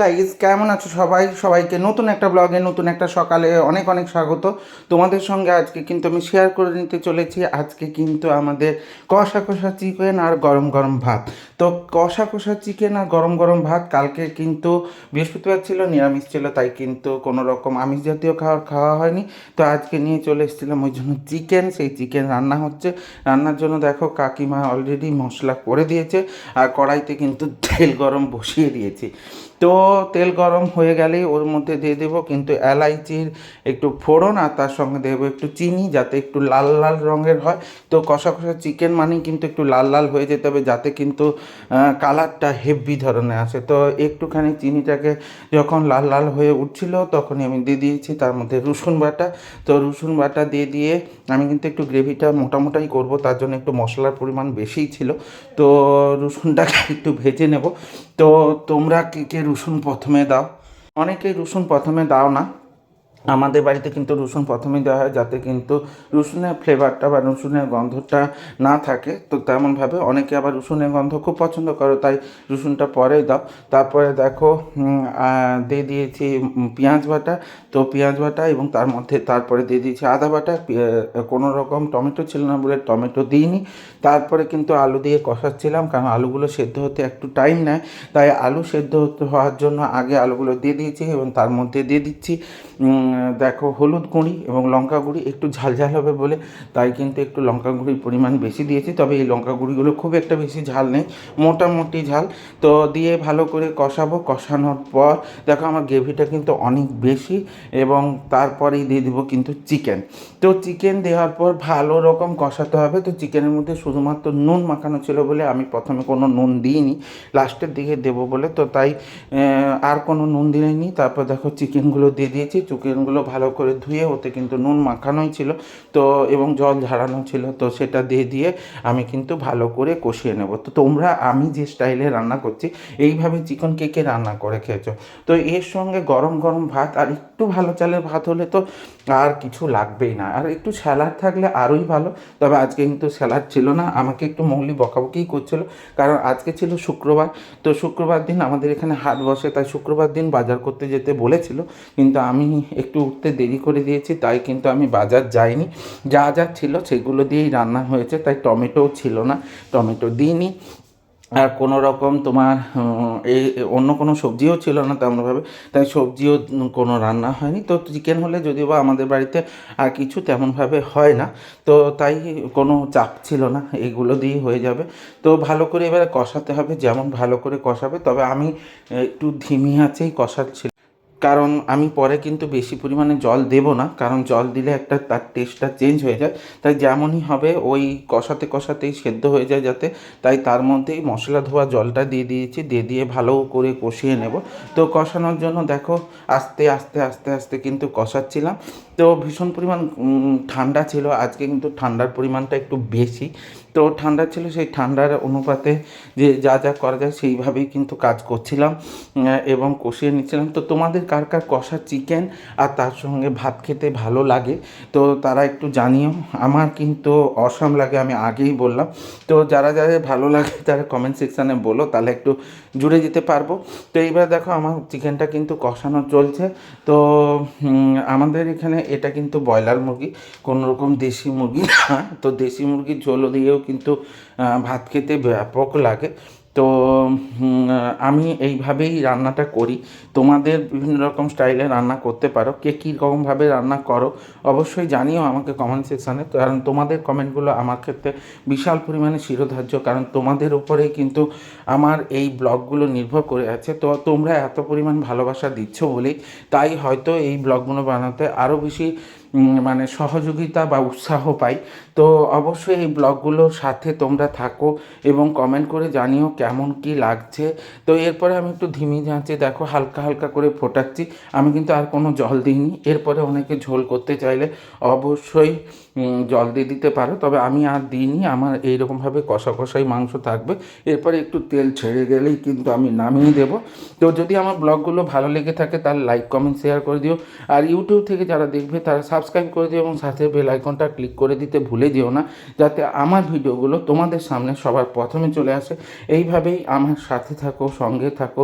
Guys কেমন আছো সবাই? সবাইকে নতুন একটা ব্লগে নতুন একটা সকালে অনেক অনেক স্বাগত। তোমাদের সঙ্গে আজকে কিন্তু আমি শেয়ার করে নিতে চলেছি। আজকে কিন্তু আমাদের কষা কষা চিকেন আর গরম গরম ভাত। তো কষা কষা চিকেন আর গরম গরম ভাত কালকে কিন্তু বৃহস্পতিবার ছিল, নিরামিষ ছিল, তাই কিন্তু কোনো রকম আমিষ জাতীয় খাবার খাওয়া হয়নি। তো আজকে নিয়ে চলে এসেছিলাম ওই জন্য চিকেন সেই চিকেন রান্না হচ্ছে। রান্নার জন্য দেখো কাকিমা অলরেডি মশলা করে দিয়েছে আর কড়াইতে কিন্তু তেল গরম বসিয়ে দিয়েছি। তো তেল গরম হয়ে গেলেই ওর মধ্যে দিয়ে দেবো কিন্তু এলাইচির একটু ফোড়ন আর তার সঙ্গে দেবো একটু চিনি যাতে একটু লাল লাল রঙের হয়। তো কষা কষা চিকেন মানেই কিন্তু একটু লাল লাল হয়ে যেতে হবে যাতে কিন্তু কালারটা হেভি ধরনের আসে। তো একটুখানি চিনিটাকে যখন লাল লাল হয়ে উঠছিল তখনই আমি দিয়ে দিয়েছি, তার মধ্যে রসুন বাটা। তো রসুন বাটা দিয়ে দিয়ে আমি কিন্তু একটু গ্রেভিটা মোটামোটাই করব, তার জন্য একটু মশলার পরিমাণ বেশিই ছিল। তো রসুনটাকে একটু ভেজে নেব। তো তোমরা কে কে রসুন প্রথমে দাও। অনেকেই রসুন প্রথমে দাও না। আমাদের বাড়িতে কিন্তু রসুন প্রথমেই দেওয়া হয় যাতে কিন্তু রসুনের ফ্লেভারটা বা রসুনের গন্ধটা না থাকে। তো তেমনভাবে অনেকে আবার রসুনের গন্ধ খুব পছন্দ করে, তাই রসুনটা পরে দাও। তারপরে দেখো দিয়ে দিয়েছি পেঁয়াজ বাটা। তো পেঁয়াজ বাটা এবং তার মধ্যে তারপরে দিয়ে দিয়েছি আদা বাটা। কোনো রকম টমেটো ছিল না বলে টমেটো দিইনি। তারপরে কিন্তু আলু দিয়ে কষাচ্ছিলাম কারণ আলুগুলো সেদ্ধ হতে একটু টাইম নেয়। তাই আলু সেদ্ধ হওয়ার জন্য আগে আলুগুলো দিয়ে দিয়েছি এবং তার মধ্যে দিয়ে দিচ্ছি দেখো হলুদ গুঁড়ি এবং লঙ্কা গুঁড়ি একটু ঝাল ঝাল হবে বলে, তাই কিন্তু একটু লঙ্কা গুঁড়ির পরিমাণ বেশি দিয়েছি। তবে এই লঙ্কা গুঁড়িগুলো খুব একটা বেশি ঝাল নেই, মোটামুটি ঝাল। তো দিয়ে ভালো করে কষাবো। কষানোর পর দেখো আমার গ্রেভিটা কিন্তু অনেক বেশি এবং তারপরেই দিয়ে দেবো কিন্তু চিকেন। তো চিকেন দেওয়ার পর ভালো রকম কষাতে হবে। তো চিকেনের মধ্যে শুধুমাত্র নুন মাখানো ছিল বলে আমি প্রথমে কোনো নুন দিইনি, লাস্টের দিকে দেবো বলে। তো তাই আর কোনো নুন দিইনি। তারপর দেখো চিকেনগুলো দিয়ে দিয়েছি। চিকেনগুলো ভালো করে ধুয়ে ওতে কিন্তু নুন মাখানোই ছিল। তো, এবং জল ঝাড়ানো ছিল। তো, সেটা দিয়ে দিয়ে আমি কিন্তু ভালো করে কষিয়ে নেব। তো, তোমরা, আমি যে স্টাইলে রান্না করছি, এইভাবে চিকেন কেকে রান্না করে খেয়েছো? তো, এর সঙ্গে গরম গরম ভাত আর একটু ভালো চালের ভাত হলে তো আর কিছু লাগবেই না। আর একটু স্যালাড থাকলে আরোই ভালো। তবে আজকে কিন্তু স্যালাড ছিল না। আমাকে একটু মৌলি বকাবকিই করছিল। কারণ আজকে ছিল শুক্রবার। তো, শুক্রবার দিন আমাদের এখানে হাট বসে। তাই শুক্রবার দিন বাজার করতে যেতে বলেছিল। কিন্তু আমি একটু উঠতে দেরি করে দিয়েছি, তাই কিন্তু আমি বাজার যাইনি। যা যা ছিল সেগুলো দিয়েই রান্না হয়েছে, তাই টমেটোও ছিল না, টমেটো দিইনি। আর কোনো রকম তোমার এই, অন্য কোনো সবজিও ছিল না তেমনভাবে, তাই সবজিও কোনো রান্না হয়নি। তো চিকেন হলে যদিও বা আমাদের বাড়িতে আর কিছু তেমনভাবে হয় না, তো তাই কোনো চাপ ছিল না, এগুলো দিয়েই হয়ে যাবে। তো ভালো করে এবারে কষাতে হবে, যেমন ভালো করে কষাবে, তবে আমি একটু ধিমি আছেই কষাচ্ছি। কারণ আমি পরে কিন্তু বেশি পরিমাণে জল দেব না, কারণ জল দিলে একটা তার টেস্টটা চেঞ্জ হয়ে যায়। তাই যেমনই হবে, ওই কষাতে কষাতেই সেদ্ধ হয়ে যায় যাতে। তাই তার মধ্যেই মশলা ধোয়া জলটা দিয়ে দিয়েছি, দিয়ে দিয়ে ভালো করে কষিয়ে নেব। তো কষানোর জন্য দেখো, আস্তে আস্তে আস্তে আস্তে কিন্তু কষাচ্ছিলাম। তো ভীষণ পরিমাণ ঠান্ডা ছিল। আজকে কিন্তু ঠান্ডার পরিমাণটা একটু বেশি। তো ঠান্ডা ছিল, সেই ঠান্ডার অনুপাতে যে, যা যা করা যায় সেইভাবেই কিন্তু কাজ করছিলাম এবং কষিয়ে নিচ্ছিলাম। তো তোমাদের কার কার কষা চিকেন আর তার সঙ্গে ভাত খেতে ভালো লাগে, তো তারা একটু জানিও। আমার কিন্তু অসম লাগে, আমি আগেই বললাম। তো যারা যাদের ভালো লাগে, তারা কমেন্ট সেকশানে বলো, তাহলে একটু জুড়ে যেতে পারব। তো এইবার দেখো, আমার চিকেনটা কিন্তু কষানো চলছে। তো আমাদের এখানে এটা কিন্তু ব্রয়লার মুরগি, কোনোরকম দেশি মুরগি তো দেশি মুরগির ঝোল দিয়েও কিন্তু ভাত খেতে ব্যাপক লাগে। তো আমি এইভাবেই রান্নাটা করি। তোমাদের বিভিন্ন রকম স্টাইলে রান্না করতে পারো। কে কী রকমভাবে রান্না করো, অবশ্যই জানিও আমাকে কমেন্ট সেকশানে কারণ তোমাদের কমেন্টগুলো আমার ক্ষেত্রে বিশাল পরিমাণে শিরোধার্য। কারণ তোমাদের উপরেই কিন্তু আমার এই ব্লগগুলো নির্ভর করে আছে। তো তোমরা এত পরিমাণ ভালোবাসা দিচ্ছ বলেই, তাই হয়তো এই ব্লগগুলো বানাতে আরও বেশি মানে সহযোগিতা বা উৎসাহ পাই। তো অবশ্যই এই ব্লগগুলোর সাথে তোমরা থাকো এবং কমেন্ট করে জানিও কেমন কি লাগছে। তো এরপরে আমি একটু ধিমি যাচ্ছি, দেখো হালকা হালকা করে ফোটাচ্ছি। আমি কিন্তু আর কোনো জল দিইনি। এরপরে অনেকে ঝোল করতে চাইলে অবশ্যই জল দিয়ে দিতে পারো। তবে আমি আর দিইনি, আমার এইরকমভাবে কষা কষাই মাংস থাকবে। এরপরে একটু তেল ছেড়ে গেলেই কিন্তু আমি নামিয়ে দেব। তো যদি আমার ব্লগগুলো ভালো লেগে থাকে তাহলে লাইক কমেন্ট শেয়ার করে দিও। আর ইউটিউব থেকে যারা দেখবে তারা সাবস্ক্রাইব সাবস্ক্রাইব করে দিও এবং সাথে বেল আইকনটা ক্লিক করে দিতে ভুলে দিও না, যাতে আমার ভিডিওগুলো তোমাদের সামনে সবার প্রথমে চলে আসে। এইভাবেই আমার সাথে থাকো, সঙ্গে থাকো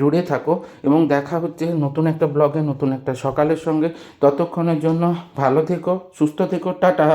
জুড়ে থাকো এবং দেখা হচ্ছে নতুন একটা ব্লগে নতুন একটা সকালের সঙ্গে। ততক্ষণের জন্য ভালো থেকো, সুস্থ থেকো, টাটা।